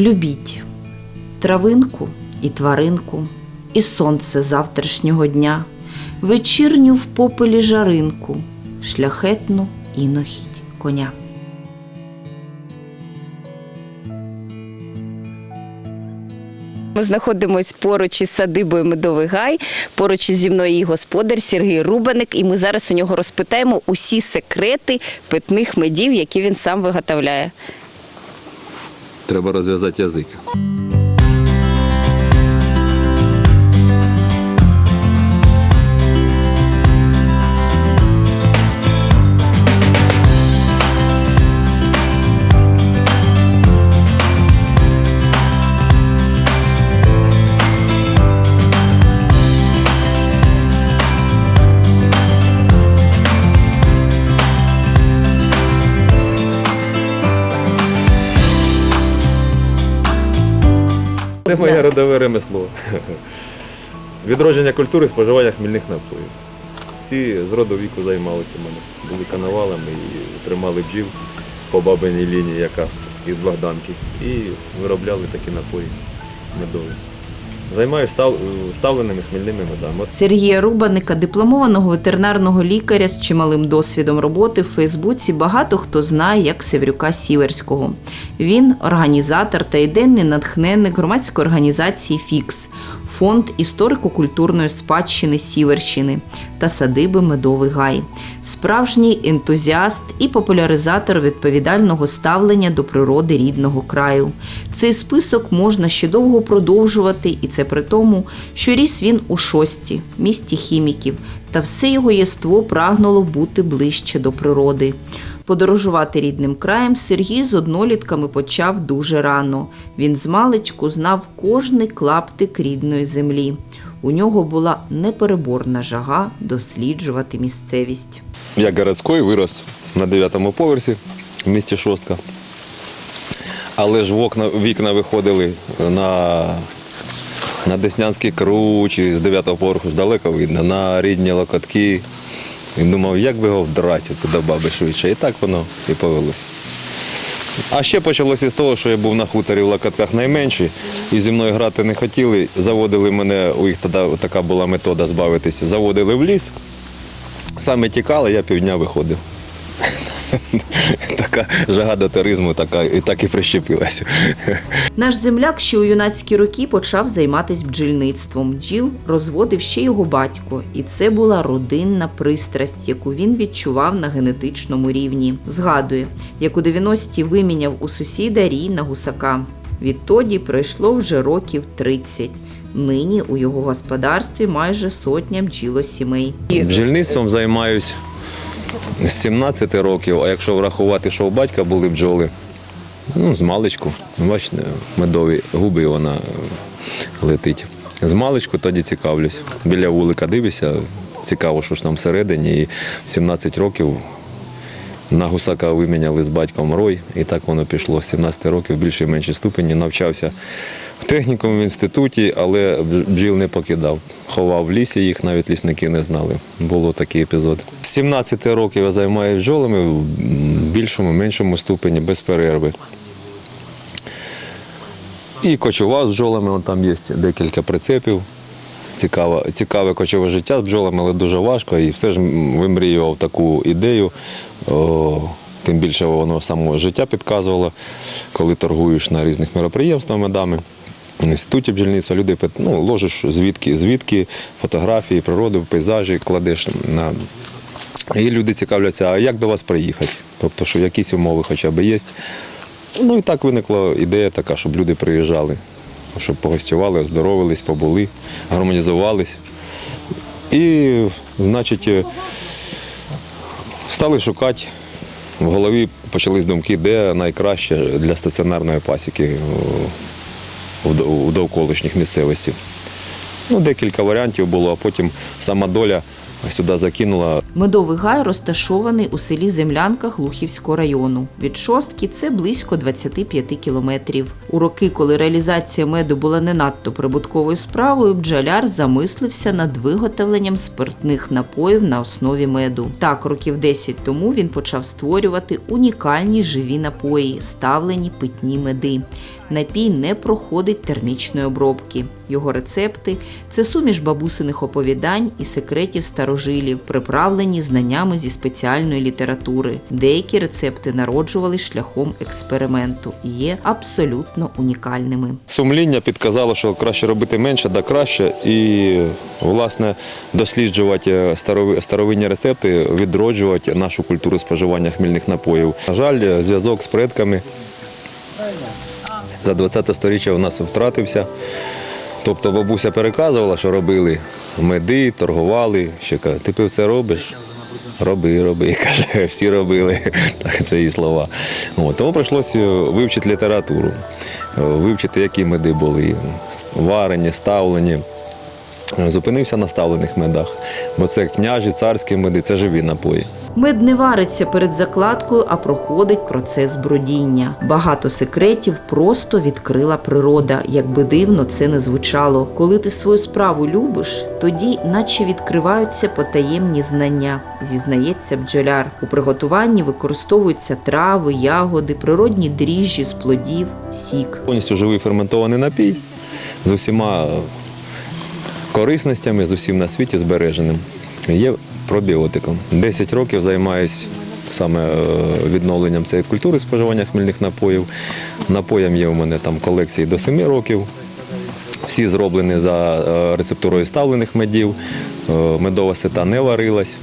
Любіть травинку і тваринку, і сонце завтрашнього дня, вечірню в попелі жаринку, шляхетну інохідь коня. Ми знаходимося поруч із садибою Медовий Гай. Поруч зі мною її господар Сергій Рубаник, і ми зараз у нього розпитаємо усі секрети питних медів, які він сам виготовляє. Треба розв'язати язик. Це моє родове ремесло. Відродження культури споживання хмільних напоїв. Всі з роду віку займалися в мене. Були канавалами і тримали бджіл по бабиній лінії, яка із Богданки. І виробляли такі напої медові. Займаюся став, ставленими хмільними медами. Сергія Рубаника, дипломованого ветеринарного лікаря з чималим досвідом роботи в Фейсбуці, багато хто знає як Севрюка Сіверського. Він організатор та іденний натхненник громадської організації Фікс, фонд історико-культурної спадщини Сіверщини та садиби Медовий Гай, справжній ентузіаст і популяризатор відповідального ставлення до природи рідного краю. Цей список можна ще довго продовжувати, і це при тому, що ріс він у шості, місті хіміків, та все його єство прагнуло бути ближче до природи. Подорожувати рідним краєм Сергій з однолітками почав дуже рано. Він з маличку знав кожний клаптик рідної землі. У нього була непереборна жага досліджувати місцевість. Я городський вирос на 9-му поверсі в місті Шостка. Але ж в окна, вікна виходили на, на Деснянський кручі з 9-го поверху ж далеко видно, на рідні локотки. І думав, як би його вдрати це до баби швидше. І так воно і повелося. А ще почалося з того, що я був на хуторі в локатках найменший, і зі мною грати не хотіли. Заводили мене, у їх тоді така була метода збавитися. Заводили в ліс, саме тікали, я півдня виходив. така жага до туризму, така, і так і прищепилася. Наш земляк ще у юнацькі роки почав займатися бджільництвом. Бджіл розводив ще його батько, і це була родинна пристрасть, яку він відчував на генетичному рівні. Згадує, як у 90-ті виміняв у сусіда рій на гусака. Відтоді пройшло вже років 30. Нині у його господарстві майже сотня бджілосімей. Бджільництвом займаюся з 17 років, а якщо врахувати, що у батька були бджоли, ну, з маличку, бачите, медові губи вона е, летить. З маличку тоді цікавлюсь. Біля вулика дивишся, цікаво, що ж там всередині. І в 17 років на гусака виміняли з батьком рой, і так воно пішло з 17 років, в більшій меншій ступені. Навчався в технікуму в інституті, але бджіл не покидав. Ховав в лісі, їх навіть лісники не знали. Було такий епізод. З 17 років я займаюся бджолами в більшому, меншому ступені, без перерви. І кочував з бджолами, там є декілька прицепів. Цікаве, цікаве кочове життя з бджолами, але дуже важко. І все ж вимріював таку ідею. Тим більше воно само життя підказувало, коли торгуєш на різних мероприємствах медами. В інституті бджільництва люди ну, ложиш звідки, звідки фотографії, природу, пейзажі кладеш на. І люди цікавляться, а як до вас приїхати? Тобто, що якісь умови хоча б є. Ну і так виникла ідея така, щоб люди приїжджали, щоб погостювали, оздоровились, побули, гармонізувались. І, значить, е, стали шукати. В голові почались думки, де найкраще для стаціонарної пасіки до- у довколишніх місцевостей. Ну, декілька варіантів було, а потім сама доля сюди закинула Медовий гай розташований у селі Землянка Глухівського району. Від шостки це близько 25 кілометрів. У роки, коли реалізація меду була не надто прибутковою справою, бджоляр замислився над виготовленням спиртних напоїв на основі меду. Так, років 10 тому він почав створювати унікальні живі напої, ставлені питні меди. Напій не проходить термічної обробки. Його рецепти це суміш бабусиних оповідань і секретів старожилів, приправлені знаннями зі спеціальної літератури. Деякі рецепти народжували шляхом експерименту і є абсолютно унікальними. Сумління підказало, що краще робити менше, да краще. І, власне, досліджувати старови- старовинні рецепти, відроджувати нашу культуру споживання хмільних напоїв. На жаль, зв'язок з предками за 20 сторіччя у нас втратився. Тобто бабуся переказувала, що робили меди, торгували. Ще каже, ти пив це робиш? Роби, роби, каже, всі робили. Так, це її слова. От, тому прийшлося вивчити літературу, е, вивчити, які меди були, варені, ставлені. Зупинився на ставлених медах, бо це княжі, царські меди, це живі напої. Мед не вариться перед закладкою, а проходить процес бродіння. Багато секретів просто відкрила природа, як би дивно це не звучало. Коли ти свою справу любиш, тоді наче відкриваються потаємні знання, зізнається бджоляр. У приготуванні використовуються трави, ягоди, природні дріжджі з плодів, сік. Повністю живий ферментований напій з усіма корисностями, з усім на світі збереженим. Є пробіотиком. 10 років займаюся саме е, відновленням цієї культури споживання хмільних напоїв. Напоям є у мене там колекції до 7 років. Всі зроблені за е, рецептурою ставлених медів. Е, Медова сита не варилась.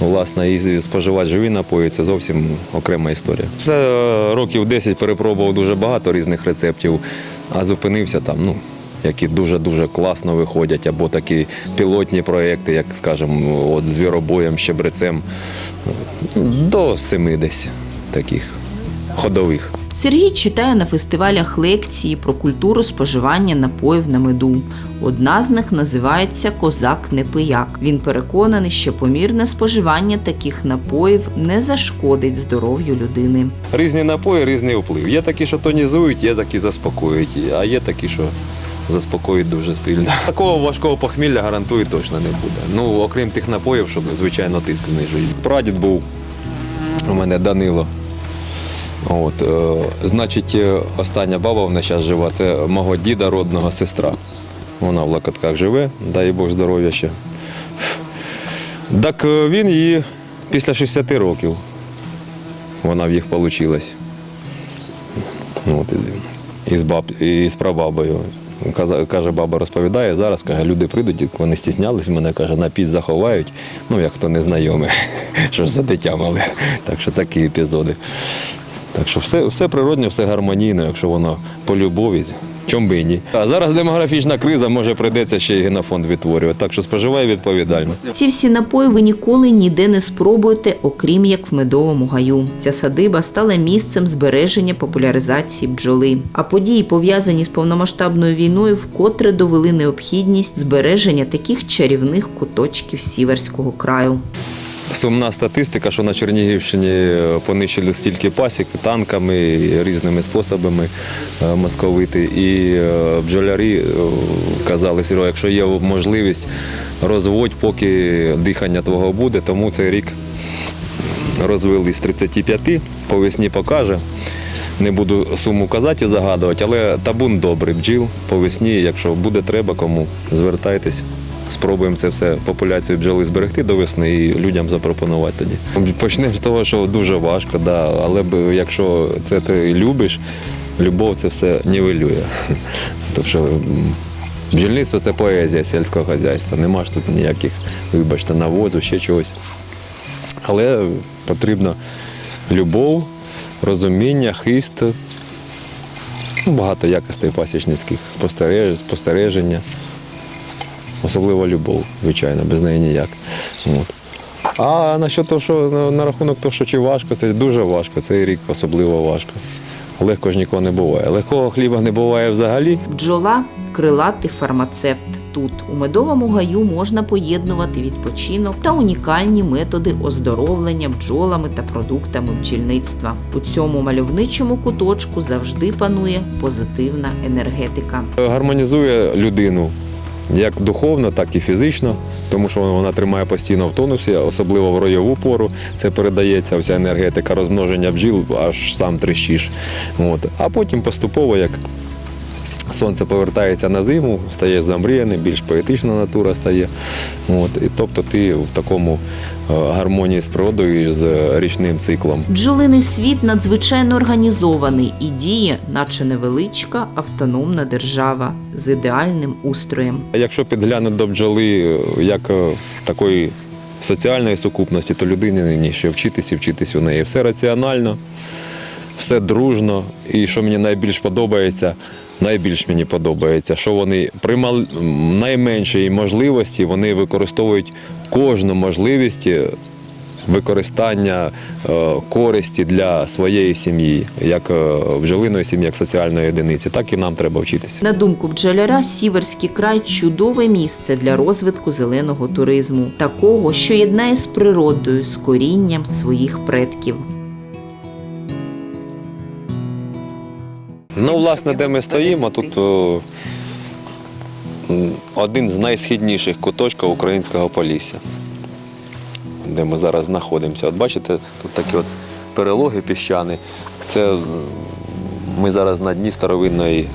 Власне, і споживати живі напої це зовсім окрема історія. Е, років 10 перепробував дуже багато різних рецептів, а зупинився там, ну, які дуже-дуже класно виходять, або такі пілотні проекти, як, скажімо, от з віробоєм, щебрецем. До семи десь таких ходових. Сергій читає на фестивалях лекції про культуру споживання напоїв на меду. Одна з них називається Козак не пияк. Він переконаний, що помірне споживання таких напоїв не зашкодить здоров'ю людини. Різні напої, різний вплив. Є такі, що тонізують, є такі заспокоюють, а є такі, що заспокоюють дуже сильно. Такого важкого похмілля гарантую точно не буде. Ну, окрім тих напоїв, щоб звичайно тиск знижують. Прадід був у мене Данило. От, е, значить, е, остання баба вона зараз жива, це мого діда родного сестра. Вона в локотках живе, дай Бог здоров'я ще. Так е, він її після 60 років вона в їх вийшла. От, і, з баб, і з прабабою. Каже, баба розповідає, зараз каже, люди прийдуть, вони стіснялись, мене каже, на піс заховають, ну як хто не знайомий, що ж за дитя мале. Так що такі епізоди. Так що все, все природне, все гармонійно, якщо воно по любові. Чом би і ні. А зараз демографічна криза, може прийдеться ще й генофонд відтворювати. Так що споживай відповідально. Ці всі напої ви ніколи ніде не спробуєте, окрім як в медовому гаю. Ця садиба стала місцем збереження популяризації бджоли. А події, пов'язані з повномасштабною війною, вкотре довели необхідність збереження таких чарівних куточків сіверського краю. Сумна статистика, що на Чернігівщині е, понищили стільки пасік танками, різними способами е, московити. І е, бджолярі казали, Сіро, якщо є можливість, розводь, поки дихання твого буде, тому цей рік розвели з 35, по весні покаже. Не буду суму казати і загадувати, але табун добрий бджіл по весні, якщо буде треба кому, звертайтесь. Спробуємо це все популяцію бджоли зберегти до весни і людям запропонувати тоді. Почнемо з того, що дуже важко, да, але якщо це ти любиш, любов це все нівелює. Тобто бджільництво це поезія сільського хазяйства. Нема ж тут ніяких, вибачте, навозу, ще чогось. Але потрібна любов, розуміння, хист, ну, багато якостей пасічницьких, спостереж- спостереження. Особливо любов, звичайно, без неї ніяк. От. А насчет того, що на, на рахунок того, що чи важко, це дуже важко, цей рік особливо важко. Легко ж нікого не буває. Легкого хліба не буває взагалі. Бджола крилатий фармацевт. Тут у медовому гаю можна поєднувати відпочинок та унікальні методи оздоровлення бджолами та продуктами бджільництва. У цьому мальовничому куточку завжди панує позитивна енергетика. Гармонізує людину як духовно, так і фізично. тому що вона тримає постійно в тонусі, особливо в ройову пору. Це передається вся енергетика розмноження бджіл, аж сам трещиш. От. А потім поступово, як сонце повертається на зиму, стає замріяне, більш поетична натура стає. От. І тобто ти в такому е, гармонії з природою і з річним циклом. Бджолиний світ надзвичайно організований і діє, наче невеличка автономна держава з ідеальним устроєм. Якщо підглянути до бджоли е, як е, такої соціальної сукупності, то людині нині ще вчитися і вчитись у неї. Все раціонально, все дружно. І що мені найбільш подобається, найбільш мені подобається, що вони при найменшій можливості вони використовують кожну можливість використання е, користі для своєї сім'ї, як е, бджолиної сім'ї, як соціальної одиниці. Так і нам треба вчитися. На думку бджоляра, Сіверський край чудове місце для розвитку зеленого туризму, такого, що єднає з природою, з корінням своїх предків. Ну, власне, де ми стоїмо, тут о, один з найсхідніших куточків українського Полісся, де ми зараз знаходимося. От бачите, тут такі от перелоги піщани. Це ми зараз на дні старовинної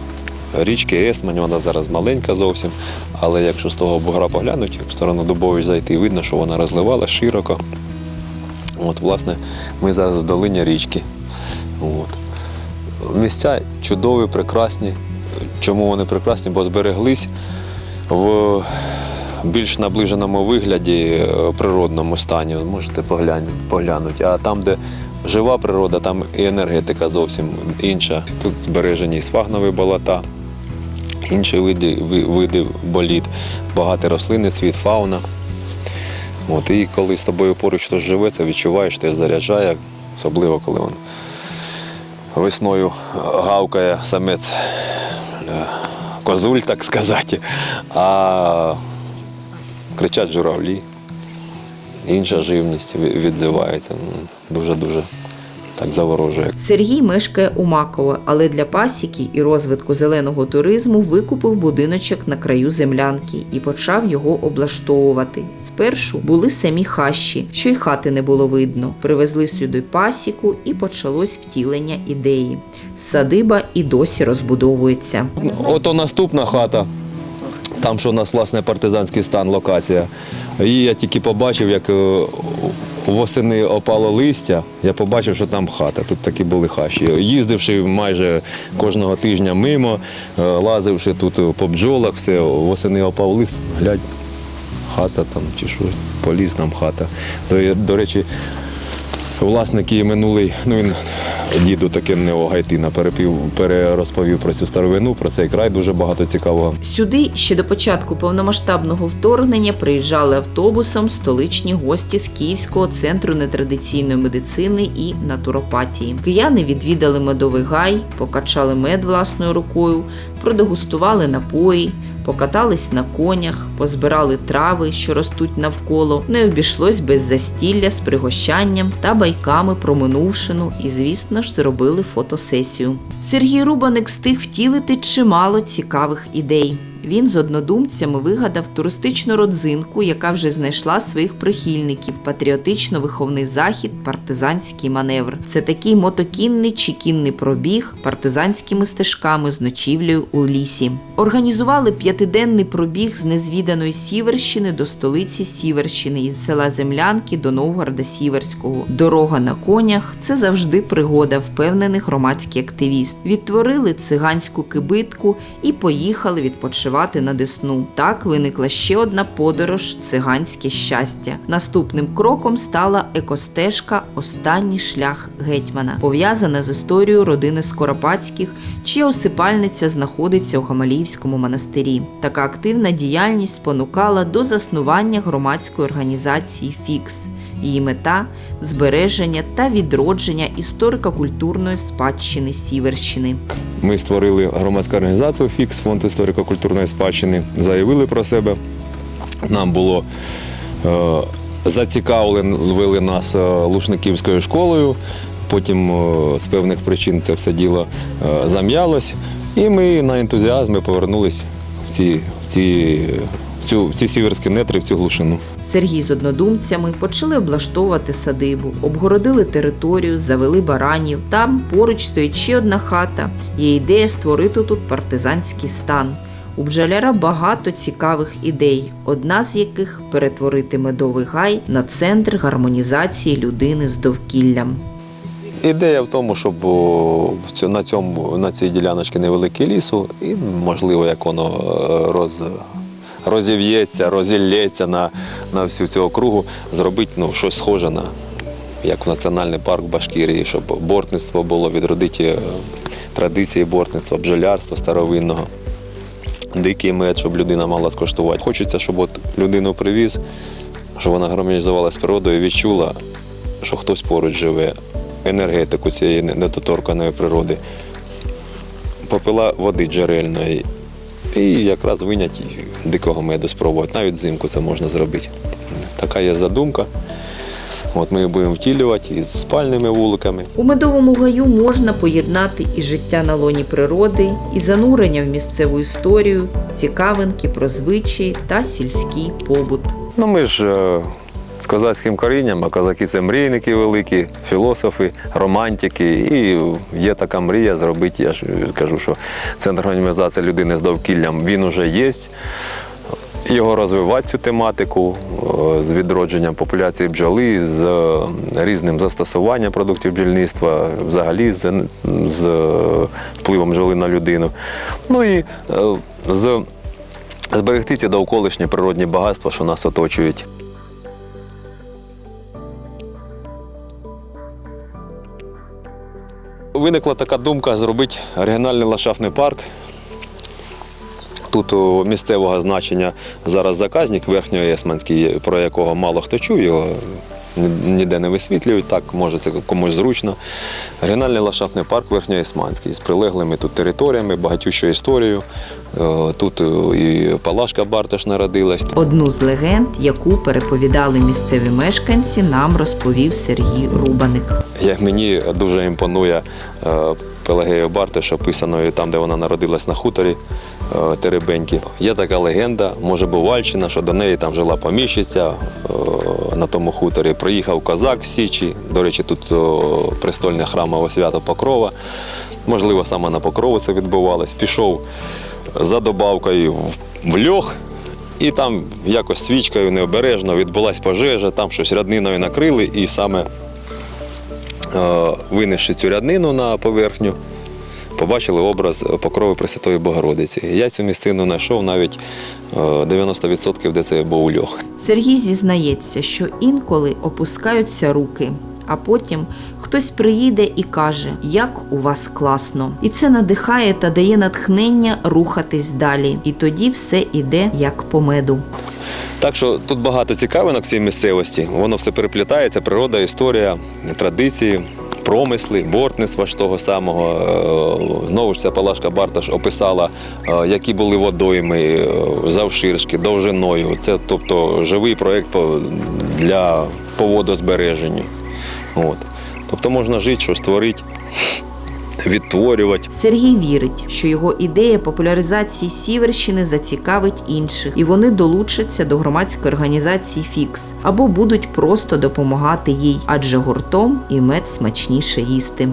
річки Есмань, вона зараз маленька зовсім. Але якщо з того бугра поглянути, в сторону Дубович зайти, видно, що вона розливала широко. От, власне, ми зараз в долині річки. От. Місця чудові, прекрасні. Чому вони прекрасні? Бо збереглись в більш наближеному вигляді е, природному стані. Можете поглянути. А там, де жива природа, там і енергетика зовсім інша. Тут збережені сфагнові болота, інші види, види боліт, багато рослинний світ, фауна. От, і коли з тобою поруч хтось живе, це відчуваєш, те заряджає, особливо коли він весною гавкає самець е, козуль, так сказати, а кричать журавлі. Інша живність відзивається. Дуже-дуже так заворожує. Сергій мешкає у Маково, але для пасіки і розвитку зеленого туризму викупив будиночок на краю землянки і почав його облаштовувати. Спершу були самі хащі, що й хати не було видно. Привезли сюди пасіку і почалось втілення ідеї. Садиба і досі розбудовується. Ото наступна хата. Там, що у нас власне партизанський стан, локація. І я тільки побачив, як е, восени опало листя, я побачив, що там хата. Тут такі були хащі. Їздивши майже кожного тижня мимо, е, лазивши тут по бджолах, все, восени опав лист, глядь, хата там чи що, поліз нам хата. До, до речі, власник її минулий, ну він діду таким не Гайтина перепів, перерозповів про цю старовину, про цей край дуже багато цікавого. Сюди ще до початку повномасштабного вторгнення приїжджали автобусом столичні гості з Київського центру нетрадиційної медицини і натуропатії. Кияни відвідали медовий гай, покачали мед власною рукою, продегустували напої. Покатались на конях, позбирали трави, що ростуть навколо. Не обійшлось без застілля з пригощанням та байками про минувшину і, звісно ж, зробили фотосесію. Сергій Рубаник встиг втілити чимало цікавих ідей. Він з однодумцями вигадав туристичну родзинку, яка вже знайшла своїх прихильників. Патріотично-виховний захід, партизанський маневр. Це такий мотокінний чи кінний пробіг партизанськими стежками з ночівлею у лісі. Організували п'ятиденний пробіг з незвіданої Сіверщини до столиці Сіверщини із села Землянки до Новгорода Сіверського. Дорога на конях це завжди пригода, впевнений громадський активіст. Відтворили циганську кибитку і поїхали відпочивати на Десну. Так виникла ще одна подорож циганське щастя. Наступним кроком стала екостежка Останній шлях гетьмана, пов'язана з історією родини Скоропадських, чия осипальниця знаходиться у Гамаліївському монастирі. Така активна діяльність спонукала до заснування громадської організації Фікс. Її мета збереження та відродження історико-культурної спадщини Сіверщини. Ми створили громадську організацію Фікс, фонд історико-культурної спадщини, заявили про себе. Нам було е, зацікавили нас е, Лушниківською школою. Потім е, з певних причин це все діло е, зам'ялось. І ми на ентузіазмі повернулись в ці, в ці в, цю, в ці сіверські нетри, в цю глушину. Сергій з однодумцями почали облаштовувати садибу, обгородили територію, завели баранів. Там поруч стоїть ще одна хата. Є ідея створити тут партизанський стан. У бджоляра багато цікавих ідей, одна з яких перетворити медовий гай на центр гармонізації людини з довкіллям. Ідея в тому, щоб на, цьому, на цій діляночці невеликий лісу, і можливо, як воно е, роз, розів'ється, розілється на, на всю цю округу, зробити ну, щось схоже на як в національний парк Башкірії, щоб бортництво було, відродити е, традиції бортництва, бджолярства старовинного. Дикий мед, щоб людина могла скуштувати. Хочеться, щоб от людину привіз, щоб вона гармонізувалася з природою, відчула, що хтось поруч живе, енергетику цієї недоторканої природи, попила води джерельної і якраз винять дикого меду спробувати. Навіть взимку це можна зробити. Така є задумка. От ми будемо втілювати із спальними вуликами. У медовому гаю можна поєднати і життя на лоні природи, і занурення в місцеву історію, цікавинки про звичаї та сільський побут. Ну, ми ж е, з козацьким корінням, а козаки це мрійники великі, філософи, романтики. І є така мрія зробити, я ж кажу, що центр організації людини з довкіллям він уже є. Його розвивати цю тематику е, з відродженням популяції бджоли, з е, різним застосуванням продуктів бджільництва, взагалі з, з впливом бджоли на людину. Ну і е, з зберегти ці довколишні природні багатства, що нас оточують. Виникла така думка зробити регіональний ландшафтний парк. Тут у місцевого значення зараз заказник Верхньоесманський, про якого мало хто чує, його ніде не висвітлюють, так може це комусь зручно. Регіональний ландшафтний парк Верхньоесманський з прилеглими тут територіями, багатющою історією. Е, Тут е, і Палашка Бартош народилась. Одну з легенд, яку переповідали місцеві мешканці, нам розповів Сергій Рубаник. Як мені дуже імпонує е, Пелагея Бартиш, описаною там, де вона народилась на хуторі Теребеньки. Є така легенда, може Бувальщина, що до неї там жила поміщиця е, на тому хуторі. Приїхав козак з Січі. До речі, тут о, престольне храмове свято Покрова. Можливо, саме на Покрову це відбувалось. Пішов за добавкою в- льох. І там якось свічкою необережно відбулась пожежа, там щось рядниною накрили, і саме е, винесши цю ряднину на поверхню, побачили образ покрови Пресвятої Богородиці. Я цю місцину знайшов навіть е, 90% де це був льох. Сергій зізнається, що інколи опускаються руки, а потім хтось приїде і каже, як у вас класно. І це надихає та дає натхнення рухатись далі. І тоді все іде як по меду. Так що тут багато цікавинок в цій місцевості. Воно все переплітається, природа, історія, традиції. Промисли, бортництва ж того самого. Е, Знову ж ця Палашка Барташ описала, е, які були водойми е, завширшки, довжиною. Це тобто живий проєкт для по водозбереженню. От. Тобто можна жити, що створити, відтворювати. Сергій вірить, що його ідея популяризації Сіверщини зацікавить інших, і вони долучаться до громадської організації Фікс або будуть просто допомагати їй, адже гуртом і мед смачніше їсти.